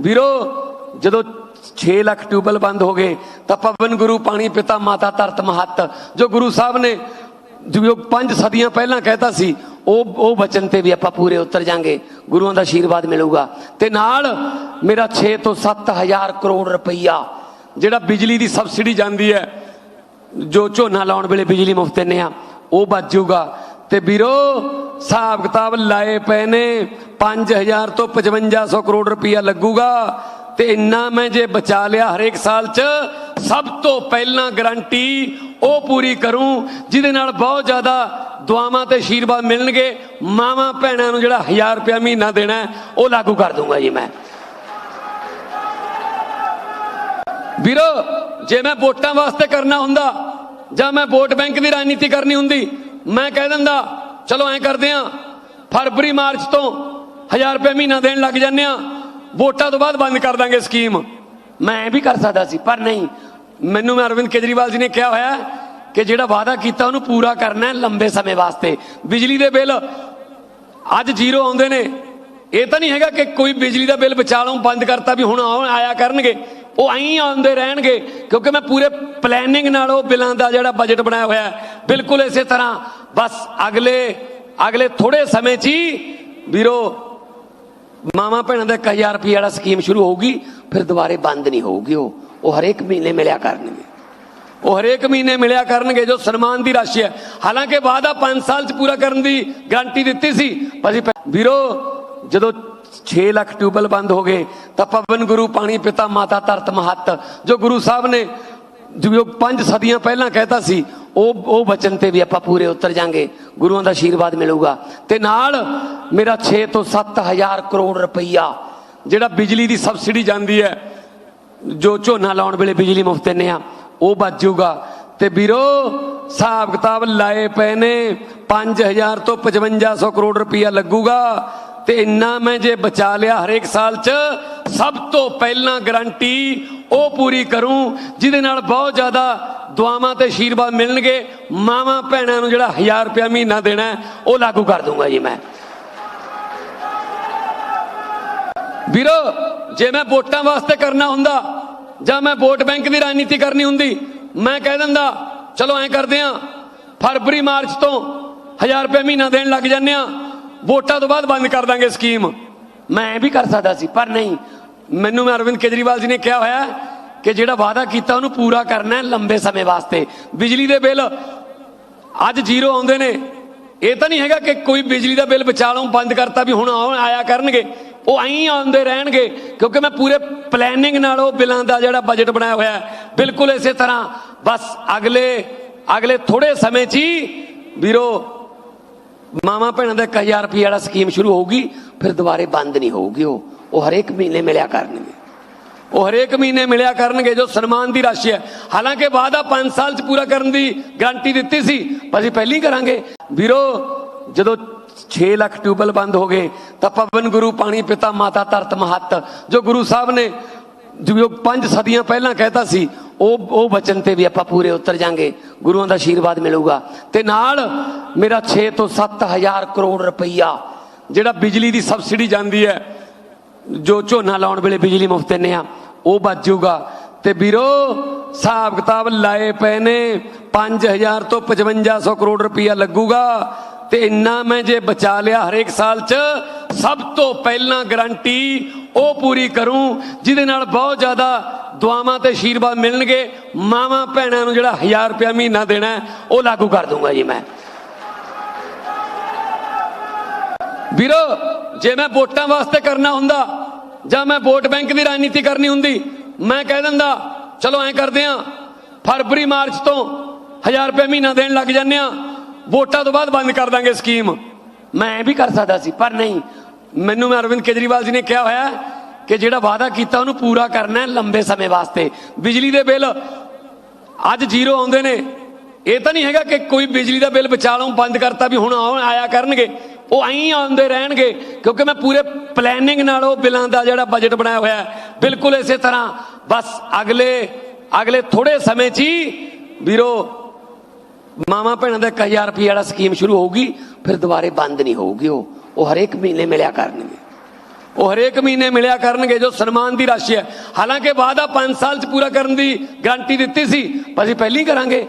ਵੀਰੋ, ਜਦੋਂ 6 ਲੱਖ ਟਿਊਬਲ ਬੰਦ ਹੋ ਗਏ, ਤਾਂ ਪਵਨ ਗੁਰੂ, ਪਾਣੀ, ਪਿਤਾ, ਮਾਤਾ, ਧਰਤ, ਮਹੱਤ, ਜੋ ਗੁਰੂ ਸਾਹਿਬ ਨੇ ਜੋ ਪੰਜ ਸਦੀਆਂ ਪਹਿਲਾਂ ਕਹਿਤਾ ਸੀ, ਉਹ ਉਹ ਬਚਨ ਤੇ ਵੀ ਆਪਾਂ ਪੂਰੇ ਉਤਰ ਜਾਾਂਗੇ, ਗੁਰੂਆਂ ਦਾ ਆਸ਼ੀਰਵਾਦ ਮਿਲੂਗਾ। ਤੇ ਨਾਲ ਮੇਰਾ 6 ਤੋਂ 7000 ਕਰੋੜ ਰੁਪਈਆ, ਜਿਹੜਾ ਬਿਜਲੀ ਦੀ ਸਬਸਿਡੀ ਜਾਂਦੀ ਹੈ, ਜੋ ਝੋਨਾ ਲਾਉਣ ਵੇਲੇ ਬਿਜਲੀ ਮੁਫਤ ਦਿੰਨੇ ਆ ਉਹ ਬਚ ਜਾਊਗਾ। ਤੇ ਵੀਰੋ, ਹਿਸਾਬ ਕਿਤਾਬ ਲਾਏ ਪਏ ਨੇ 5000 ਤੋਂ 5500 ਕਰੋੜ ਰੁਪਈਆ ਲੱਗੂਗਾ। ਤੇ ਇੰਨਾ ਮੈਂ ਜੇ ਬਚਾ ਲਿਆ ਹਰੇਕ ਸਾਲ 'ਚ, ਸਭ ਤੋਂ ਪਹਿਲਾਂ ਗਰੰਟੀ ਉਹ ਪੂਰੀ ਕਰੂੰ, ਜਿਹਦੇ ਨਾਲ ਬਹੁਤ ਜ਼ਿਆਦਾ ਦੁਆਵਾਂ ਤੇ ਆਸ਼ੀਰਵਾਦ ਮਿਲਣਗੇ। ਮਾਵਾਂ ਭੈਣਾਂ ਨੂੰ ਜਿਹੜਾ 1000 ਰੁਪਇਆ ਮਹੀਨਾ ਦੇਣਾ ਉਹ ਲਾਗੂ ਕਰ ਦੂੰਗਾ ਜੀ ਮੈਂ। ਵੀਰੋ, ਜੇ ਮੈਂ ਵੋਟਾਂ ਵਾਸਤੇ ਕਰਨਾ ਹੁੰਦਾ, ਜਾਂ ਮੈਂ ਵੋਟ ਬੈਂਕ ਦੀ ਰਾਜਨੀਤੀ ਕਰਨੀ ਹੁੰਦੀ ਮੈਂ ਕਹਿ ਦਿੰਦਾ, ਚਲੋ ਐਂ ਕਰਦੇ ਆ, ਫਰਵਰੀ, ਮਾਰਚ ਤੋਂ 1000 ਰੁਪਏ ਮਹੀਨਾ ਦੇਣ ਲੱਗ ਜਾਂਦੇ ਆ, ਵੋਟਾਂ ਤੋਂ ਬਾਅਦ ਬੰਦ ਕਰ ਦਾਂਗੇ ਸਕੀਮ। ਮੈਂ ਵੀ ਕਰ ਸਕਦਾ ਸੀ, ਪਰ ਨਹੀਂ। ਮੈਨੂੰ ਮੈਂ ਅਰਵਿੰਦ ਕੇਜਰੀਵਾਲ ਜੀ ਨੇ ਕਿਹਾ ਹੋਇਆ ਕਿ ਜਿਹੜਾ ਵਾਅਦਾ ਕੀਤਾ ਉਹਨੂੰ ਪੂਰਾ ਕਰਨਾ ਹੈ ਲੰਬੇ ਸਮੇਂ ਵਾਸਤੇ। ਬਿਜਲੀ ਦੇ ਬਿੱਲ ਅੱਜ ਜ਼ੀਰੋ ਆਉਂਦੇ ਨੇ। ਇਹ ਤਾਂ ਨਹੀਂ ਹੈਗਾ ਕਿ ਕੋਈ ਬਿਜਲੀ ਦਾ ਬਿੱਲ ਬਚਾ ਬੰਦ ਕਰਤਾ ਵੀ ਹੁਣ ਆਉਣ ਆਇਆ ਕਰਨਗੇ। ਉਹ ਐਂ ਆਉਂਦੇ ਰਹਿਣਗੇ, ਕਿਉਂਕਿ ਮੈਂ ਪੂਰੇ ਪਲੈਨਿੰਗ ਨਾਲ ਉਹ ਬਿੱਲਾਂ ਦਾ ਜਿਹੜਾ ਬਜਟ ਬਣਾਇਆ ਹੋਇਆ ਬਿਲਕੁਲ ਇਸੇ ਤਰ੍ਹਾਂ। ਬਸ ਅਗਲੇ ਅਗਲੇ ਥੋੜੇ ਸਮੇਂ 'ਚ ਹੀ ਵੀਰੋ ਮਾਮਾ ਭੈਣਾਂ ਦਾ 1000 ਰੁਪਏ ਵਾਲਾ ਸਕੀਮ ਸ਼ੁਰੂ ਹੋਊਗੀ, ਫਿਰ ਦੁਬਾਰੇ ਬੰਦ ਨਹੀਂ ਹੋਊਗੀ ਉਹ। ਉਹ ਹਰੇਕ ਮਹੀਨੇ ਮਿਲਿਆ ਕਰਨਗੇ। ਉਹ ਹਰੇਕ ਮਹੀਨੇ ਮਿਲਿਆ ਕਰਨਗੇ, ਜੋ ਸਨਮਾਨ ਦੀ ਰਾਸ਼ੀ ਹੈ। ਹਾਲਾਂਕਿ ਵਾਅਦਾ 5 ਸਾਲ ਚ ਪੂਰਾ ਕਰਨ ਦੀ ਗਾਰੰਟੀ ਦਿੱਤੀ ਸੀ। ਪਰ ਅਸੀਂ ਵੀਰੋ, ਜਦੋਂ 6 ਲੱਖ ਟਿਊਬਲ ਬੰਦ ਹੋ ਗਏ, ਤਾਂ ਪਵਨ ਗੁਰੂ, ਪਾਣੀ ਪਿਤਾ, ਮਾਤਾ, ਧਰਤ ਮਹੱਤ, ਜੋ ਗੁਰੂ ਸਾਹਿਬ ਨੇ ਜੋ ਪੰਜ ਸਦੀਆਂ ਪਹਿਲਾਂ ਕਹਿਤਾ ਸੀ ਉਹ ਉਹ ਬਚਨ ਤੇ ਵੀ ਆਪਾਂ ਪੂਰੇ ਉਤਰ ਜਾਾਂਗੇ, ਗੁਰੂਆਂ ਦਾ ਆਸ਼ੀਰਵਾਦ ਮਿਲੂਗਾ। ਤੇ ਨਾਲ ਮੇਰਾ 6 ਤੋਂ 7000 ਕਰੋੜ ਰੁਪਈਆ, ਜਿਹੜਾ ਬਿਜਲੀ ਦੀ ਸਬਸਿਡੀ ਜਾਂਦੀ ਹੈ, ਜੋ ਝੋਨਾ ਲਾਉਣ ਵੇਲੇ ਬਿਜਲੀ ਮੁਫਤ ਦਿੰਨੇ ਆ ਉਹ ਬਚ ਜਾਊਗਾ। ਤੇ ਵੀਰੋ, ਹਿਸਾਬ ਕਿਤਾਬ ਲਾਏ ਪਏ ਨੇ 5000 ਤੋਂ 5500 ਕਰੋੜ ਰੁਪਈਆ ਲੱਗੂਗਾ। ਤੇ ਇੰਨਾ ਮੈਂ ਜੇ ਬਚਾ ਲਿਆ ਹਰੇਕ ਸਾਲ 'ਚ, ਸਭ ਤੋਂ ਪਹਿਲਾਂ ਗਰੰਟੀ ਉਹ ਪੂਰੀ ਕਰੂੰ, ਜਿਹਦੇ ਨਾਲ ਬਹੁਤ ਜ਼ਿਆਦਾ ਦੁਆਵਾਂ ਤੇ ਆਸ਼ੀਰਵਾਦ ਮਿਲਣਗੇ, ਮਾਵਾਂ ਭੈਣਾਂ ਨੂੰ ਜਿਹੜਾ 1000 ਰੁਪਇਆ ਮਹੀਨਾ ਦੇਣਾ ਉਹ ਲਾਗੂ ਕਰ ਦੂੰਗਾ ਜੀ ਮੈਂ। ਵੀਰੋ, ਜੇ ਮੈਂ ਵੋਟਾਂ ਵਾਸਤੇ ਕਰਨਾ ਹੁੰਦਾ, ਜਾਂ ਮੈਂ ਵੋਟ ਬੈਂਕ ਦੀ ਰਾਜਨੀਤੀ ਕਰਨੀ ਹੁੰਦੀ, ਮੈਂ ਕਹਿ ਦਿੰਦਾ, ਚਲੋ ਐਂ ਕਰਦੇ ਆ, ਫਰਵਰੀ, ਮਾਰਚ ਤੋਂ 1000 ਰੁਪਏ ਮਹੀਨਾ ਦੇਣ ਲੱਗ ਜਾਂਦੇ ਆ, ਵੋਟਾਂ ਤੋਂ ਬਾਅਦ ਬੰਦ ਕਰ ਦਾਂਗੇ ਸਕੀਮ। ਮੈਂ ਵੀ ਕਰ ਸਕਦਾ ਸੀ, ਪਰ ਨਹੀਂ। ਮੈਨੂੰ ਮੈਂ ਅਰਵਿੰਦ ਕੇਜਰੀਵਾਲ ਜੀ ਨੇ ਕਿਹਾ ਹੋਇਆ ਕਿ ਜਿਹੜਾ ਵਾਅਦਾ ਕੀਤਾ ਉਹਨੂੰ ਪੂਰਾ ਕਰਨਾ ਹੈ ਲੰਬੇ ਸਮੇਂ ਵਾਸਤੇ। ਬਿਜਲੀ ਦੇ ਬਿੱਲ ਅੱਜ ਜ਼ੀਰੋ ਆਉਂਦੇ ਨੇ। ਇਹ ਤਾਂ ਨਹੀਂ ਹੈਗਾ ਕਿ ਕੋਈ ਬਿਜਲੀ ਦਾ ਬਿੱਲ ਬਚਾ ਬੰਦ ਕਰਤਾ ਵੀ ਹੁਣ ਆਉਣ ਆਇਆ ਕਰਨਗੇ। ਉਹ ਐਂ ਆਉਂਦੇ ਰਹਿਣਗੇ, ਕਿਉਂਕਿ ਮੈਂ ਪੂਰੇ ਪਲੈਨਿੰਗ ਨਾਲ ਉਹ ਬਿੱਲਾਂ ਦਾ ਜਿਹੜਾ ਬਜਟ ਬਣਾਇਆ ਹੋਇਆ ਹੈ, ਬਿਲਕੁਲ ਇਸੇ ਤਰ੍ਹਾਂ। ਬਸ ਅਗਲੇ ਅਗਲੇ ਥੋੜੇ ਸਮੇਂ 'ਚ ਹੀ ਵੀਰੋ ਮਾਮਾ ਭੈਣਾਂ ਦਾ 1000 ਰੁਪਏ ਵਾਲਾ ਸਕੀਮ ਸ਼ੁਰੂ ਹੋਊਗੀ, ਫਿਰ ਦੁਬਾਰੇ ਬੰਦ ਨਹੀਂ ਹੋਊਗੀ ਉਹ। ਉਹ ਹਰੇਕ ਮਹੀਨੇ ਮਿਲਿਆ ਕਰਨਗੇ। ਉਹ ਹਰੇਕ ਮਹੀਨੇ ਮਿਲਿਆ ਕਰਨਗੇ ਜੋ ਸਨਮਾਨ ਦੀ ਰਾਸ਼ੀ ਹੈ। ਹਾਲਾਂਕਿ ਵਾਅਦਾ 5 ਸਾਲ ਚ ਪੂਰਾ ਕਰਨ ਦੀ ਗਾਰੰਟੀ ਦਿੱਤੀ ਸੀ, ਪਰ ਅਸੀਂ ਪਹਿਲੀ ਕਰਾਂਗੇ। ਵੀਰੋ, ਜਦੋਂ 6 ਲੱਖ ਟਿਊਬਲ ਬੰਦ ਹੋ ਗਏ, ਤਾਂ ਪਵਨ ਗੁਰੂ, ਪਾਣੀ ਪਿਤਾ, ਮਾਤਾ ਧਰਤ ਮਹੱਤ, ਜੋ ਗੁਰੂ ਸਾਹਿਬ ਨੇ ਜੋ ਪੰਜ ਸਦੀਆਂ ਪਹਿਲਾਂ ਕਹਿਤਾ ਸੀ, ਉਹ ਉਹ ਬਚਨ ਤੇ ਵੀ ਆਪਾਂ ਪੂਰੇ ਉਤਰ ਜਾਾਂਗੇ। ਗੁਰੂਆਂ ਦਾ ਆਸ਼ੀਰਵਾਦ ਮਿਲੂਗਾ। ਤੇ ਨਾਲ ਮੇਰਾ 6 ਤੋਂ 7000 ਕਰੋੜ ਰੁਪਈਆ, ਜਿਹੜਾ ਬਿਜਲੀ ਦੀ ਸਬਸਿਡੀ ਜਾਂਦੀ ਹੈ, ਜੋ ਝੋਨਾ ਲਾਉਣ ਵੇਲੇ ਬਿਜਲੀ ਮੁਫਤ ਦਿੰਨੇ ਆ ਉਹ ਬਚ ਜਾਊਗਾ। ਤੇ ਵੀਰੋ, ਹਿਸਾਬ ਕਿਤਾਬ ਲਾਏ ਪਏ ਨੇ। 5000 ਤੋਂ 5500 ਕਰੋੜ ਰੁਪਇਆ ਲੱਗੂਗਾ। ਤੇ ਇੰਨਾ ਮੈਂ ਜੇ ਬਚਾ ਲਿਆ ਹਰੇਕ ਸਾਲ 'ਚ, ਸਭ ਤੋਂ ਪਹਿਲਾਂ ਗਰੰਟੀ ਉਹ ਪੂਰੀ ਕਰੂੰ, ਜਿਹਦੇ ਨਾਲ ਬਹੁਤ ਜ਼ਿਆਦਾ ਦੁਆਵਾਂ ਤੇ ਆਸ਼ੀਰਵਾਦ ਮਿਲਣਗੇ। ਮਾਵਾਂ ਭੈਣਾਂ ਨੂੰ ਜਿਹੜਾ 1000 ਰੁਪਇਆ ਮਹੀਨਾ ਦੇਣਾ ਉਹ ਲਾਗੂ ਕਰ ਦੂੰਗਾ ਜੀ ਮੈਂ। ਵੀਰੋ, ਜੇ ਮੈਂ ਵੋਟਾਂ ਵਾਸਤੇ ਕਰਨਾ ਹੁੰਦਾ ਜਾਂ ਮੈਂ ਵੋਟ ਬੈਂਕ ਦੀ ਰਾਜਨੀਤੀ ਕਰਨੀ ਹੁੰਦੀ, ਮੈਂ ਕਹਿ ਦਿੰਦਾ, ਚਲੋ ਐਂ ਕਰਦੇ ਆ, ਫਰਵਰੀ, ਮਾਰਚ ਤੋਂ 1000 ਰੁਪਏ ਮਹੀਨਾ ਦੇਣ ਲੱਗ ਜਾਂਦੇ ਆ, ਵੋਟਾਂ ਤੋਂ ਬਾਅਦ ਬੰਦ ਕਰ ਦਾਂਗੇ ਸਕੀਮ। ਮੈਂ ਵੀ ਕਰ ਸਕਦਾ ਸੀ, ਪਰ ਨਹੀਂ। ਮੈਨੂੰ ਮੈਂ ਅਰਵਿੰਦ ਕੇਜਰੀਵਾਲ ਜੀ ਨੇ ਕਿਹਾ ਹੋਇਆ ਕਿ ਜਿਹੜਾ ਵਾਅਦਾ ਕੀਤਾ ਉਹਨੂੰ ਪੂਰਾ ਕਰਨਾ ਹੈ ਲੰਬੇ ਸਮੇਂ ਵਾਸਤੇ। ਬਿਜਲੀ ਦੇ ਬਿੱਲ ਅੱਜ ਜ਼ੀਰੋ ਆਉਂਦੇ ਨੇ। ਇਹ ਤਾਂ ਨਹੀਂ ਹੈਗਾ ਕਿ ਕੋਈ ਬਿਜਲੀ ਦਾ ਬਿੱਲ ਬਚਾ ਬੰਦ ਕਰਤਾ ਵੀ ਹੁਣ ਆਉਣ ਆਇਆ ਕਰਨਗੇ। ਉਹ ਐਂ ਆਉਂਦੇ ਰਹਿਣਗੇ, ਕਿਉਂਕਿ ਮੈਂ ਪੂਰੇ ਪਲੈਨਿੰਗ ਨਾਲ ਉਹ ਬਿੱਲਾਂ ਦਾ ਜਿਹੜਾ ਬਜਟ ਬਣਾਇਆ ਹੋਇਆ ਬਿਲਕੁਲ ਇਸੇ ਤਰ੍ਹਾਂ। ਬਸ ਅਗਲੇ ਅਗਲੇ ਥੋੜੇ ਸਮੇਂ 'ਚ ਹੀ ਵੀਰੋ ਮਾਮਾ ਭੈਣਾਂ ਦਾ 1000 ਰੁਪਏ ਵਾਲਾ ਸਕੀਮ ਸ਼ੁਰੂ ਹੋਊਗੀ, ਫਿਰ ਦੁਬਾਰੇ ਬੰਦ ਨਹੀਂ ਹੋਊਗੀ ਉਹ। ਉਹ ਹਰੇਕ ਮਹੀਨੇ ਮਿਲਿਆ ਕਰਨਗੇ। ਉਹ ਹਰੇਕ ਮਹੀਨੇ ਮਿਲਿਆ ਕਰਨਗੇ, ਜੋ ਸਨਮਾਨ ਦੀ ਰਾਸ਼ੀ ਹੈ। ਹਾਲਾਂਕਿ ਵਾਅਦਾ 5 ਸਾਲ ਚ ਪੂਰਾ ਕਰਨ ਦੀ ਗਾਰੰਟੀ ਦਿੱਤੀ ਸੀ, ਪਰ ਅਸੀਂ ਪਹਿਲੀ ਕਰਾਂਗੇ।